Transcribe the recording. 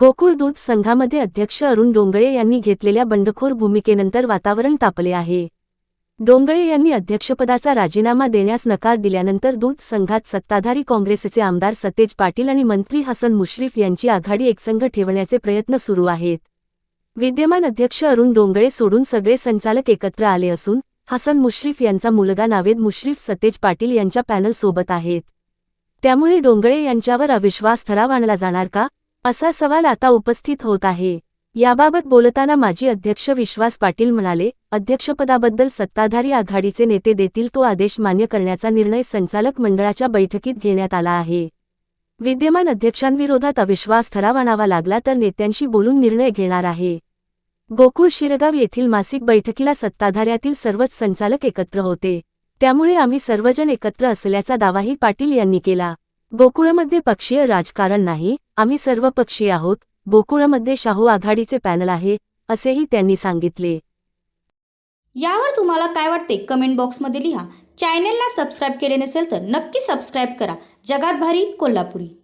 गोकुळ दूध संघामध्ये अध्यक्ष अरुण डोंगळे यांनी घेतलेल्या बंडखोर भूमिकेनंतर वातावरण तापले आहे. डोंगळे यांनी अध्यक्षपदाचा राजीनामा देण्यास नकार दिल्यानंतर दूध संघात सत्ताधारी काँग्रेसचे आमदार सतेज पाटील आणि मंत्री हसन मुश्रीफ यांची आघाडी एकसंघ ठेवण्याचे प्रयत्न सुरू आहेत. विद्यमान अध्यक्ष अरुण डोंगळे सोडून सगळे संचालक एकत्र आले असून हसन मुश्रीफ यांचा मुलगा नावेद मुश्रीफ सतेज पाटील यांच्या पॅनलसोबत आहेत. त्यामुळे डोंगळे यांच्यावर अविश्वास ठराव आणला जाणार का? असा सवाल आता उपस्थित होत आहे. याबाबत बोलताना माजी अध्यक्ष विश्वास पाटील म्हणाले अध्यक्षपदाबद्दल सत्ताधारी आघाडीचे नेते देतील तो आदेश मान्य करण्याचा निर्णय संचालक मंडळाच्या बैठकीत घेण्यात आला आहे. विद्यमान अध्यक्षांविरोधात अविश्वास ठराव आणावा लागला तर नेत्यांशी बोलून निर्णय घेणार आहे. गोकुळ शिरगाव येथील मासिक बैठकीला सत्ताधाऱ्यातील सर्वच संचालक एकत्र होते. त्यामुळे आम्ही सर्वजण एकत्र असल्याचा दावाही पाटील यांनी केला. गोकुळमध्ये पक्षीय राजकारण नाही आम्ही सर्व पक्षी आहोत गोकुळमध्ये शाहू आघाडीचे पॅनल आहे असेही त्यांनी सांगितले. यावर तुम्हाला काय वाटते कमेंट बॉक्समध्ये लिहा. चॅनेलला सबस्क्राईब केले नसेल तर नक्की सबस्क्राईब करा. जगात भारी कोल्हापुरी.